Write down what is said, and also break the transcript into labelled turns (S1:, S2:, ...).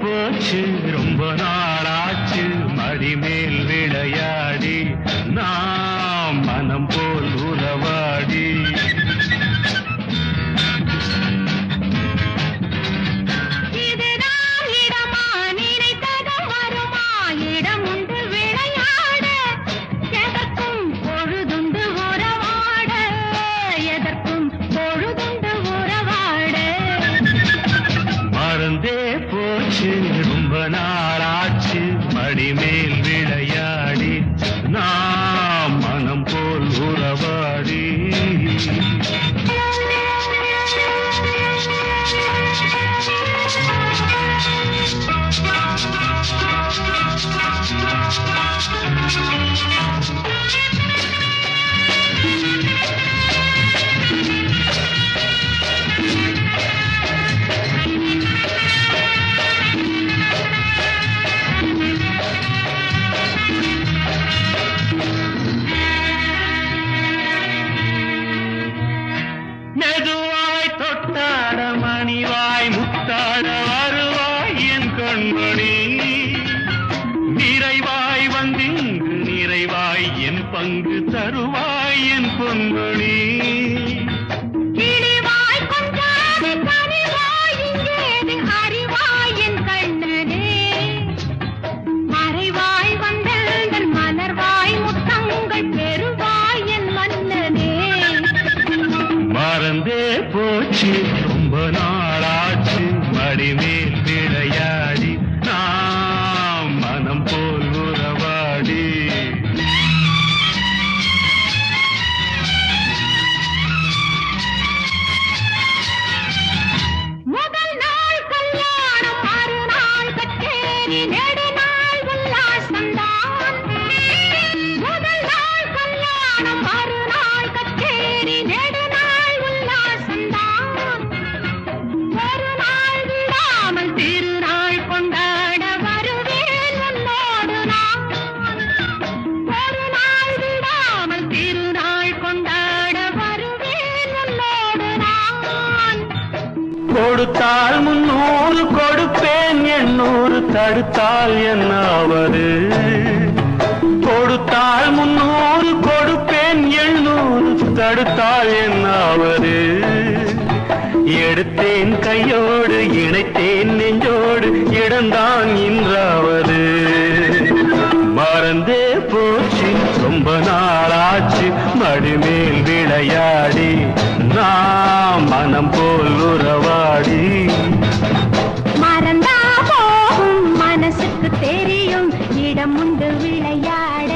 S1: போச்சு. ரொம்ப நாளாச்சு. மடிமேல் விளையாடி. நாம் மனம் போல் உறவாடி. போச்சு ரொம்ப நாளாச்சு மடிமே என் பங்கு தருவாய் என்
S2: மன்னனே.
S1: மறந்தே போச்சு ரொம்ப நாளாச்சு மடிமேல் கொடுத்தால் முன்னூறு கொடுப்பேன் எண்ணூறு தடுத்தால் என்ன என்னாவது? கொடுத்தால் முன்னூறு கொடுப்பேன் எண்ணூறு தடுத்தால் என்ன என்னாவது? எடுத்தேன் கையோடு இணைத்தேன் நெஞ்சோடு இடந்தான் இன்றாவது. மறந்தே போச்சு ரொம்ப நாளாச்சு மடிமேல் விளையாடி நாம் மனம் போல் உறவாடி.
S2: மறந்தா போகும் மனசுக்கு தெரியும் இடம் உண்டு விளையாட.